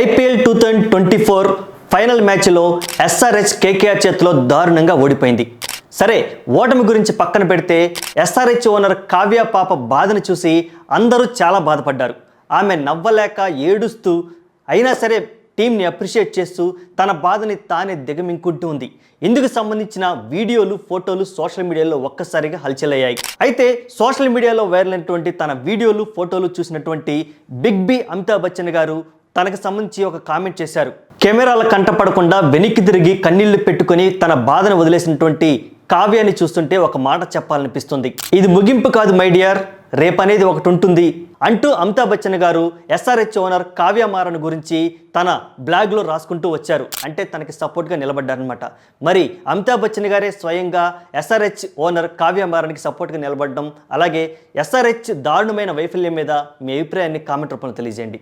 IPL two thousand twenty four final మ్యాచ్లో SRH KKR చేతిలో దారుణంగా ఓడిపోయింది. సరే ఓటమి గురించి పక్కన పెడితే ఎస్ఆర్హెచ్ ఓనర్ కావ్య పాప బాధను చూసి అందరూ చాలా బాధపడ్డారు. ఆమె నవ్వలేక ఏడుస్తూ అయినా సరే టీంని అప్రిషియేట్ చేస్తూ తన బాధని తానే దిగమింకుంటూ ఉంది. ఇందుకు సంబంధించిన వీడియోలు ఫోటోలు సోషల్ మీడియాలో ఒక్కసారిగా హల్చల్ అయ్యాయి అయితే సోషల్ మీడియాలో వైరల్ అయినటువంటి తన వీడియోలు ఫోటోలు చూసినటువంటి బిగ్ బి అమితాబ్ బచ్చన్ గారు తనకు సంబంధించి ఒక కామెంట్ చేశారు. కెమెరాల కంటపడకుండా వెనక్కి తిరిగి కన్నీళ్ళు పెట్టుకొని తన బాధను వదిలేసినటువంటి కావ్యాన్ని చూస్తుంటే ఒక మాట చెప్పాలనిపిస్తుంది. ఇది ముగింపు కాదు మై డియర్. రేపనేది ఒకటి ఉంటుంది. అంటూ అమితాబ్ బచ్చన్ గారు ఎస్ఆర్హెచ్ ఓనర్ కావ్య మారన్ గురించి తన బ్లాగ్లో రాసుకుంటూ వచ్చారు. అంటే తనకి సపోర్ట్గా నిలబడ్డారనమాట మరి అమితాబ్ బచ్చన్ గారే స్వయంగా ఎస్ఆర్హెచ్ ఓనర్ కావ్య మారన్కి సపోర్ట్గా నిలబడడం అలాగే ఎస్ఆర్హెచ్ దారుణమైన వైఫల్యం మీద మీ అభిప్రాయాన్ని కామెంట్ రూపంలో తెలియజేయండి.